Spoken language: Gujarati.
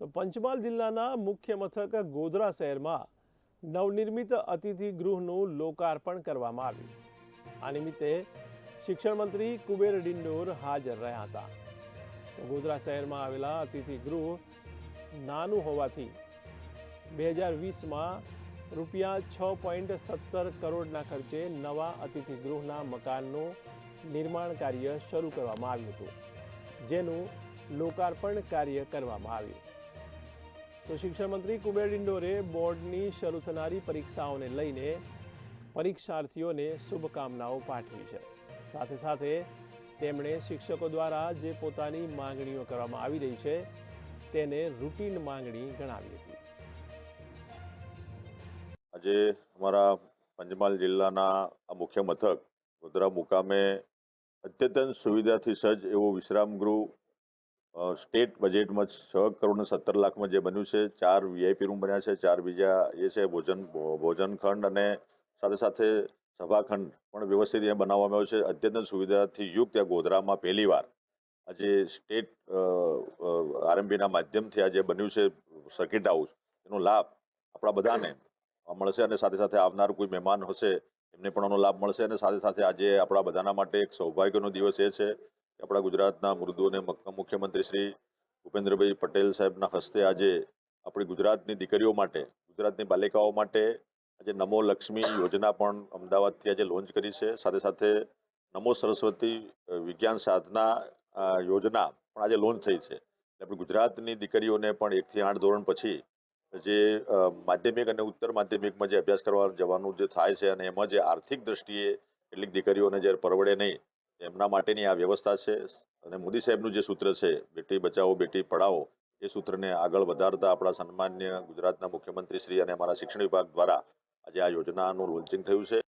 તો પંચમહાલ જિલ્લાના મુખ્ય મથક ગોધરા શહેરમાં નવનિર્મિત અતિથિ ગૃહનું લોકાર્પણ કરવામાં આવ્યું. આ નિમિત્તે શિક્ષણ મંત્રી કુબેર ડિંડોર હાજર રહ્યા હતા. ગોધરા શહેરમાં આવેલા અતિથિ ગૃહ નાનું હોવાથી બે હજાર વીસમાં રૂપિયા છ પોઈન્ટ સત્તર કરોડના ખર્ચે નવા અતિથિ ગૃહના મકાનનું નિર્માણ કાર્ય શરૂ કરવામાં આવ્યું હતું, જેનું લોકાર્પણ કાર્ય કરવામાં આવ્યું. તો શિક્ષણ મંત્રી કુબેર ડિંડોરે બોર્ડની શરૂ થનારી પરીક્ષાઓને લઈને પરીક્ષાર્થીઓને શુભકામનાઓ પાઠવી છે. સાથે સાથે તેમણે શિક્ષકો દ્વારા જે પોતાની માંગણીઓ કરવામાં આવી રહી છે તેને રૂટીન માંગણી ગણાવી હતી. આજે અમારા પંચમહાલ જિલ્લાના આ મુખ્ય મથક ગોધરા મુકામે અદ્યતન સુવિધાથી સજ્જ એવું વિશ્રામ ગૃહ અ, સ્ટેટ બજેટમાં છ કરોડ સત્તર લાખમાં જે બન્યું છે, ચાર વીઆઈપી રૂમ બન્યા છે, ચાર બીજા એ છે, ભોજન ભોજન ખંડ અને સાથે સાથે સભાખંડ પણ વ્યવસ્થિત અહીંયા બનાવવામાં આવ્યો છે. અદ્યતન સુવિધાથી યુક્ત ત્યાં ગોધરામાં પહેલીવાર આજે સ્ટેટ આરએમબીના માધ્યમથી આજે બન્યું છે, સર્કિટ હાઉસ, એનો લાભ આપણા બધાને મળશે અને સાથે સાથે આવનાર કોઈ મહેમાન હશે, એમને પણ આનો લાભ મળશે અને સાથે સાથે આજે આપણા બધાના માટે એક સૌભાગ્યનો દિવસ એ છે આપણા ગુજરાતના મૃદુ અને મુખ્યમંત્રી શ્રી ભૂપેન્દ્રભાઈ પટેલ સાહેબના હસ્તે આજે આપણી ગુજરાતની દીકરીઓ માટે, ગુજરાતની બાલિકાઓ માટે આજે નમો લક્ષ્મી યોજના પણ અમદાવાદથી આજે લોન્ચ કરી છે. સાથે સાથે નમો સરસ્વતી વિજ્ઞાન સાધના યોજના પણ આજે લોન્ચ થઈ છે. આપણી ગુજરાતની દીકરીઓને પણ એકથી આઠ ધોરણ પછી જે માધ્યમિક અને ઉત્તર માધ્યમિકમાં જે અભ્યાસ કરવા જવાનું જે થાય છે અને એમાં જે આર્થિક દ્રષ્ટિએ કેટલીક દીકરીઓને જ્યારે પરવડે નહીં એમના માટેની આ વ્યવસ્થા છે. અને મોદી સાહેબનું જે સૂત્ર છે, બેટી બચાવો, બેટી પઢાઓ એ સૂત્રને આગળ વધારતા આપણા સન્માન્ય ગુજરાતના મુખ્યમંત્રી શ્રી અને અમારા શિક્ષણ વિભાગ દ્વારા આજે આ યોજનાનું લોન્ચિંગ થયું છે.